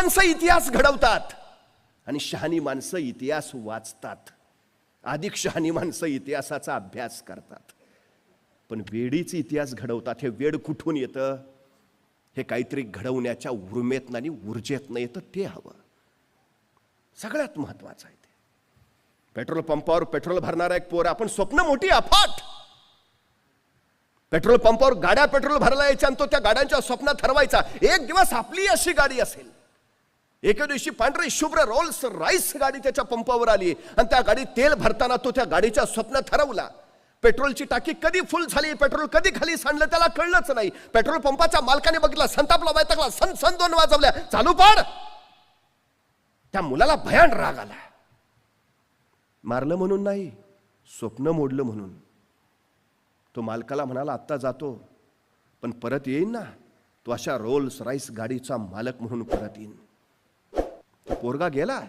माणसं इतिहास घडवतात. आणि शहाणी माणसं इतिहास वाचतात. अधिक शहाणी माणसं इतिहासाचा अभ्यास करतात. पण वेडीच इतिहास घडवतात हे वेड कुठून येतं? हे काहीतरी घडवण्याच्या उर्मेतनं आणि ऊर्जेतनं येतं ते हवं. सगळ्यात महत्वाचं आहे ते. पेट्रोल पंपावर पेट्रोल भरणारा एक पोर आपण स्वप्न मोठी अफाट पेट्रोल पंपावर गाड्या पेट्रोल भरायला यायच्या आणि तो त्या गाड्यांच्या स्वप्नात ठरवायचा. एक दिवस आपली अशी गाडी असेल. एके दिवशी पांढरी शुभ्र रोल्स राईस गाडी त्याच्या पंपावर आली. आणि त्या गाडीत तेल भरताना तो त्या गाडीच्या स्वप्न ठरवला पेट्रोलची टाकी कधी फुल झाली पेट्रोल कधी खाली सांडलं त्याला कळलंच नाही. पेट्रोल पंपाच्या मालकाने बघितला संतापला वैतकला सन सन दोन वाजवल्या. चालू पाड. त्या मुलाला भयान राग आला. मारलं म्हणून नाही स्वप्न मोडलं म्हणून. तो मालकाला म्हणाला आत्ता जातो पण परत येईन ना. तो अशा रोल्स राईस गाडीचा मालक म्हणून परत येईन. तो पोरगा गेला.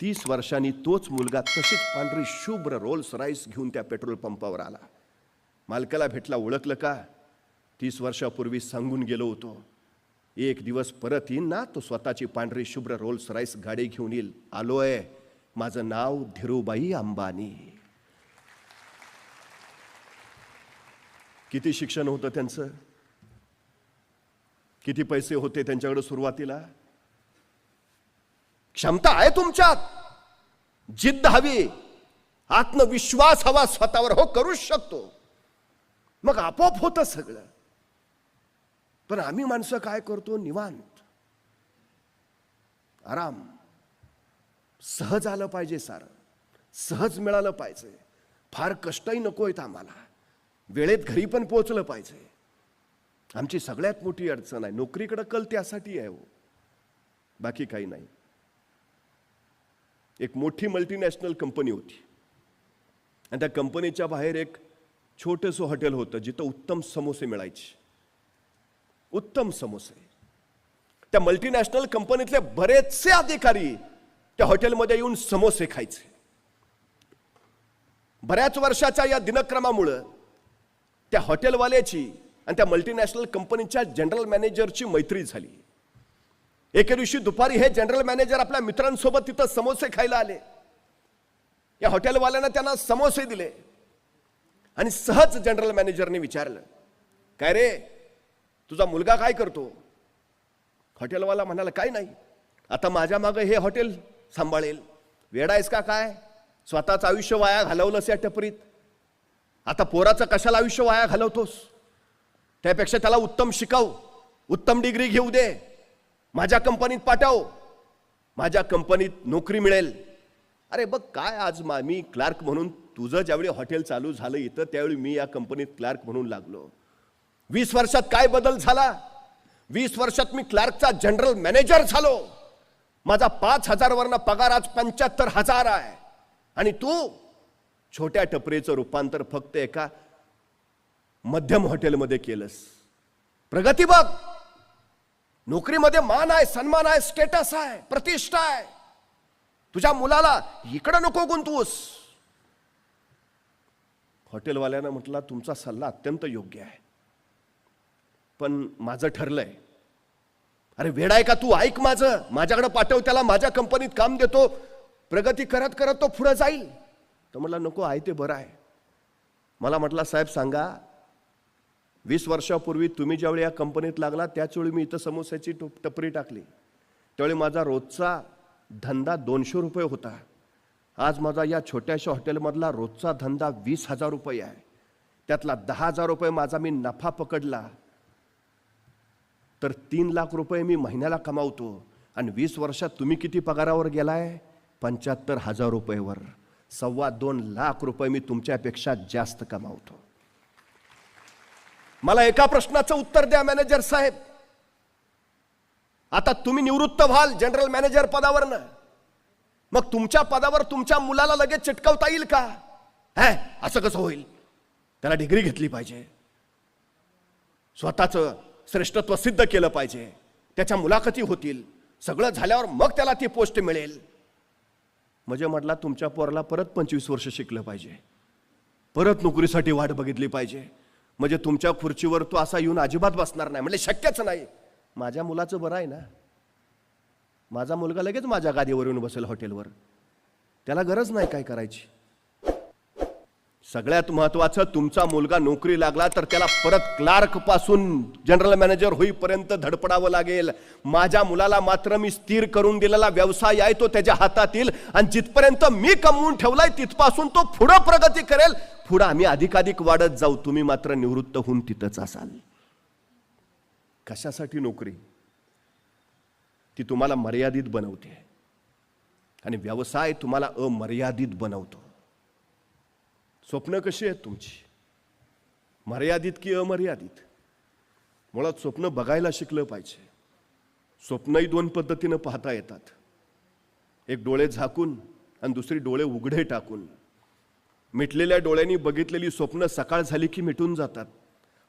तीस वर्षांनी तोच मुलगा तशीच पांढरी शुभ्र रोल्स राईस घेऊन त्या पेट्रोल पंपावर आला. मालकाला भेटला ओळखलं का? तीस वर्षापूर्वी सांगून गेलो होतो. एक दिवस परत येईन ना तो स्वतःची पांढरी शुभ्र रोल्स राईस गाडी घेऊन येईल. आलोय. माझं नाव धीरूबाई अंबानी. किती शिक्षण होतं त्यांचं? किती पैसे होते त्यांच्याकडे सुरुवातीला? क्षमता आहे तुमच्यात. जिद्द हवी आत्मविश्वास हवा स्वतःवर. हो करूच शकतो. मग आपोआप होतं सगळं. पण आम्ही माणसं काय करतो? निवांत. आराम. सहज आलं पाहिजे सारं. सहज मिळालं पाहिजे. फार कष्टही नको आहेत आम्हाला. वेळेत घरी पण पोहोचलं पाहिजे. आमची सगळ्यात मोठी अडचण आहे. नोकरीकडं कल त्यासाठी आहे हो. बाकी काही नाही. एक मोठी मल्टीनॅशनल कंपनी होती. आणि त्या कंपनीच्या बाहेर एक छोटंसं हॉटेल होतं जिथं उत्तम समोसे मिळायचे. उत्तम समोसे. त्या मल्टीनॅशनल कंपनीतले बरेचसे अधिकारी त्या हॉटेलमध्ये येऊन समोसे खायचे. बऱ्याच वर्षाच्या या दिनक्रमामुळं त्या हॉटेलवाल्याची आणि त्या मल्टीनॅशनल कंपनीच्या जनरल मॅनेजरची मैत्री झाली. एके दिवशी दुपारी हे जनरल मॅनेजर आपल्या मित्रांसोबत तिथं समोसे खायला आले. या हॉटेलवाल्यानं त्यांना समोसे दिले. आणि सहज जनरल मॅनेजरने विचारलं काय रे तुझा मुलगा काय करतो? हॉटेलवाला म्हणाला काय नाही. आता माझ्या मागं हे हॉटेल सांभाळेल. वेडायस का काय? स्वतःचं आयुष्य वाया घालवलंस या टपरीत. आता पोराचं कशाला आयुष्य वाया घालवतोस? त्यापेक्षा त्याला उत्तम शिकव. उत्तम डिग्री घेऊ दे. माझ्या कंपनीत पाठव. माझ्या कंपनीत नोकरी मिळेल. अरे बघ काय आज मा मी क्लार्क म्हणून तुझं ज्यावेळी हॉटेल चालू झालं इथं त्यावेळी मी या कंपनीत क्लार्क म्हणून लागलो. वीस वर्षात काय बदल झाला? वीस वर्षात मी क्लार्कचा जनरल मॅनेजर झालो. माझा पाच हजारवरनं पगार आज पंच्याहत्तर हजार आहे. आणि तू छोट्या टपरीचं रूपांतर फक्त एका मध्यम हॉटेलमध्ये केलंस. प्रगती बघ! नोकरीमध्ये मान आहे सन्मान आहे स्टेटस आहे प्रतिष्ठा आहे. तुझ्या मुलाला इकडं नको गुंतवूस. हॉटेलवाल्यानं म्हटलं तुमचा सल्ला अत्यंत योग्य आहे. पण माझं ठरलंय. अरे वेड आहे का तू? ऐक माझं. माझ्याकडे पाठव त्याला माझ्या कंपनीत काम देतो. प्रगती करत करत तो पुढं जाईल. तर म्हटलं नको आहे ते बरं आहे. मला म्हटलं साहेब सांगा वीस वर्षापूर्वी तुम्ही ज्यावेळी या कंपनीत लागला त्याचवेळी मी इथं समोस्याची टोप- टपरी टाकली. त्यावेळी माझा रोजचा धंदा दोनशे रुपये होता. आज माझा या छोट्याशा हॉटेलमधला रोजचा धंदा वीस हजार रुपये आहे. त्यातला दहा हजार रुपये माझा मी नफा पकडला. तर तीन लाख रुपये मी महिन्याला कमावतो. आणि वीस वर्षात तुम्ही किती पगारावर गेलाय? पंच्याहत्तर हजार रुपयेवर. सव्वा दोन लाख रुपये मी तुमच्यापेक्षा जास्त कमावतो. मला एका प्रश्नाचं उत्तर द्या मॅनेजर साहेब. आता तुम्ही निवृत्त व्हाल जनरल मॅनेजर पदावरनं. मग तुमच्या पदावर तुमच्या मुलाला लगेच चिटकवता येईल का? है? असं कसं होईल? त्याला डिग्री घेतली पाहिजे. स्वतःचं श्रेष्ठत्व सिद्ध केलं पाहिजे. त्याच्या मुलाखती होतील. सगळं झाल्यावर मग त्याला ती पोस्ट मिळेल. म्हणजे म्हटला तुमच्या पोराला परत पंचवीस वर्ष शिकलं पाहिजे. परत नोकरीसाठी वाट बघितली पाहिजे. म्हणजे तुमच्या खुर्चीवर तो असा येऊन अजिबात बसणार नाही. म्हणजे शक्यच नाही. माझ्या मुलाचं बरं आहे ना. माझा मुलगा लगेच माझ्या गादीवर येऊन बसेल हॉटेलवर त्याला गरज नाही काय करायची. सगळ्यात महत्वाचं तुमचा मुलगा नोकरी लागला तर त्याला परत क्लार्कपासून जनरल मॅनेजर होईपर्यंत धडपडावं लागेल. माझ्या मुलाला मात्र मी स्थिर करून दिलेला व्यवसाय आहे तो त्याच्या हातात येईल आणि जिथपर्यंत मी कमवून ठेवलाय तिथपासून तो पुढं प्रगती करेल. पुढं आम्ही अधिकाधिक वाढत जाऊ. तुम्ही मात्र निवृत्त होऊन तिथंच असाल. कशासाठी नोकरी? ती तुम्हाला मर्यादित बनवते. आणि व्यवसाय तुम्हाला अमर्यादित बनवतो. स्वप्न कशी आहेत तुमची? मर्यादित की अमर्यादित? मुळात स्वप्न बघायला शिकलं पाहिजे. स्वप्नही दोन पद्धतीनं पाहता येतात. एक डोळे झाकून आणि दुसरी डोळे उघडे टाकून. मिटलेल्या डोळ्यांनी बघितलेली स्वप्न सकाळ झाली की मिटून जातात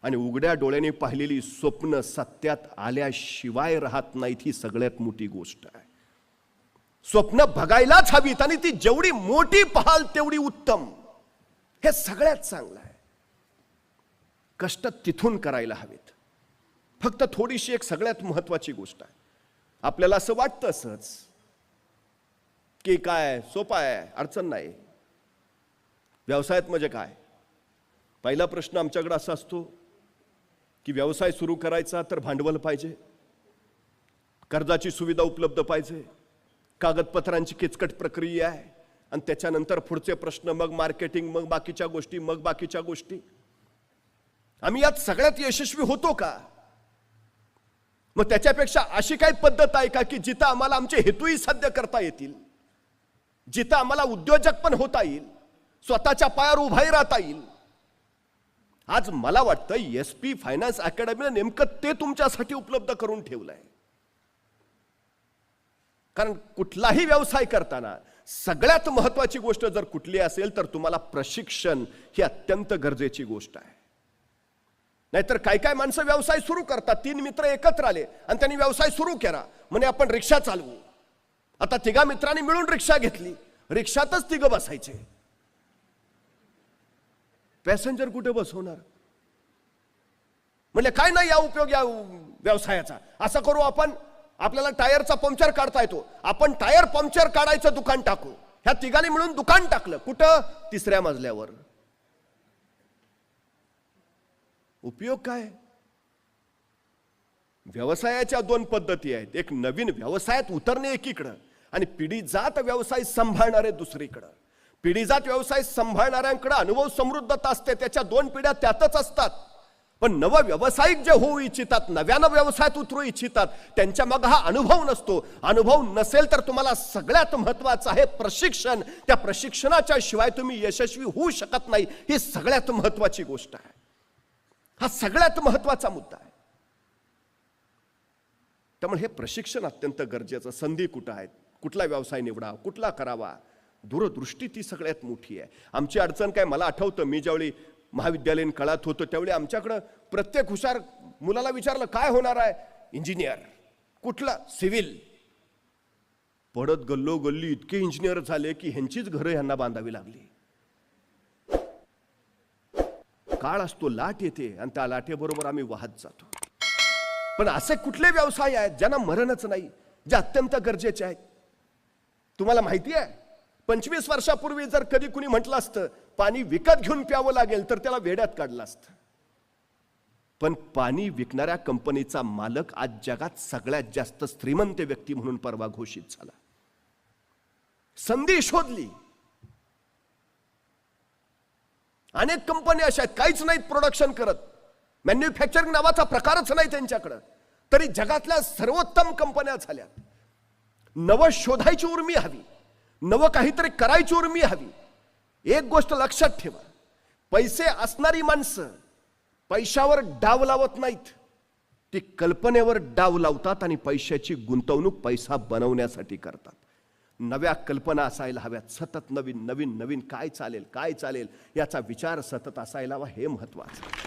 आणि उघड्या डोळ्यांनी पाहिलेली स्वप्न सत्यात आल्याशिवाय राहत नाहीत ही सगळ्यात मोठी गोष्ट आहे. स्वप्न बघायलाच हवीत आणि ती जेवढी मोठी पाहाल तेवढी उत्तम. हे सगळ्यात चांगलं आहे. कष्ट तिथून करायला हवेत. फक्त थोडीशी एक सगळ्यात महत्वाची गोष्ट आहे. आपल्याला असं वाटतं असंच की काय सोपा आहे अडचण नाही. व्यवसायात म्हणजे काय? पहिला प्रश्न आमच्याकडे असा असतो की व्यवसाय सुरू करायचा तर भांडवल पाहिजे. कर्जाची सुविधा उपलब्ध पाहिजे. कागदपत्रांची किचकट प्रक्रिया आहे. आणि त्याच्यानंतर पुढचे प्रश्न मग मार्केटिंग मग बाकीच्या गोष्टी मग बाकीच्या गोष्टी. आम्ही यात सगळ्यात यशस्वी होतो का? मग त्याच्यापेक्षा अशी काही पद्धत आहे का की जिथं आम्हाला आमचे हेतूही साध्य करता येतील? जिथं आम्हाला उद्योजक पण होता येईल स्वतःच्या पायावर उभाही राहता येईल. आज मला वाटतं एस पी फायनान्स अकॅडमीनं नेमकं ते तुमच्यासाठी उपलब्ध करून ठेवलंय. कारण कुठलाही व्यवसाय करताना सगळ्यात महत्वाची गोष्ट जर कुठली असेल तर तुम्हाला प्रशिक्षण ही अत्यंत गरजेची गोष्ट आहे. नाहीतर काय काय माणसं व्यवसाय सुरू करतात तीन मित्र एकत्र आले आणि त्यांनी व्यवसाय सुरू केला. म्हणजे आपण रिक्षा चालवू. आता तिघा मित्रांनी मिळून रिक्षा घेतली. रिक्षातच तिघं बसायचे. पॅसेंजर कुठे बसवणार? म्हणजे काय नाही या उपयोग या व्यवसायाचा. असं करू आपण आपल्याला टायरचा पंक्चर काढता येतो. आपण टायर पंक्चर काढायचं दुकान टाकू. ह्या तिघांनी मिळून दुकान टाकलं. कुठं? तिसऱ्या मजल्यावर. उपयोग काय? व्यवसायाच्या दोन पद्धती आहेत. एक नवीन व्यवसायात उतरणे एकीकडं आणि पिढी जात व्यवसाय सांभाळणारे दुसरीकडं. पिढीजात व्यवसाय सांभाळणाऱ्यांकडे अनुभव समृद्धता असते. त्याच्या दोन पिढ्या त्यातच असतात. पण नव व्यावसायिक जे होऊ इच्छितात नव्यानं व्यवसायात उतरू इच्छितात त्यांच्या मग हा अनुभव नसतो. अनुभव नसेल तर तुम्हाला सगळ्यात महत्वाचं आहे प्रशिक्षण. त्या प्रशिक्षणाच्या शिवाय तुम्ही यशस्वी होऊ शकत नाही ही सगळ्यात महत्वाची गोष्ट आहे. हा सगळ्यात महत्त्वाचा मुद्दा आहे. त्यामुळे हे प्रशिक्षण अत्यंत गरजेचं. संधी कुठं आहेत? कुठला व्यवसाय निवडा कुठला करावा? दूरदृष्टी ती सगळ्यात मोठी आहे. आमची अडचण काय? मला आठवतं मी ज्यावेळी महाविद्यालयीन काळात होतो त्यावेळी आमच्याकडं प्रत्येक हुशार मुलाला विचारलं काय होणार आहे? इंजिनियर. कुठला? सिव्हिल. पडत गल्लो गल्ली इतके इंजिनियर झाले की ह्यांचीच घरं ह्यांना बांधावी लागली. काळ असतो लाट येते आणि त्या लाटेबरोबर आम्ही वाहत जातो. पण असे कुठले व्यवसाय आहेत ज्यांना मरणच नाही जे अत्यंत गरजेचे आहेत? तुम्हाला माहिती आहे? पंचवीस वर्षापूर्वी जर कधी कुणी म्हटलं असतं पाणी विकत घेऊन प्यावं लागेल तर त्याला वेड्यात काढलं असतं. पण पाणी विकणाऱ्या कंपनीचा मालक आज जगात सगळ्यात जास्त श्रीमंत व्यक्ती म्हणून परवा घोषित झाला. संधी शोधली. अनेक कंपन्या अशा आहेत काहीच नाहीत प्रोडक्शन करत. मॅन्युफॅक्चरिंग नावाचा प्रकारच नाही त्यांच्याकडं. तरी जगातल्या सर्वोत्तम कंपन्या झाल्या नवं शोधायची उर्मी हवी. नवं काहीतरी करायची उर्मी हवी. एक गोष्ट लक्षात ठेवा. पैसे असणारी माणसं पैशावर डाव लावत नाहीत. ती कल्पनेवर डाव लावतात आणि पैशाची गुंतवणूक पैसा बनवण्यासाठी करतात. नव्या कल्पना असायला हव्यात. सतत नवीन नवीन नवीन काय चालेल काय चालेल याचा विचार सतत असायला हवा हे महत्वाचं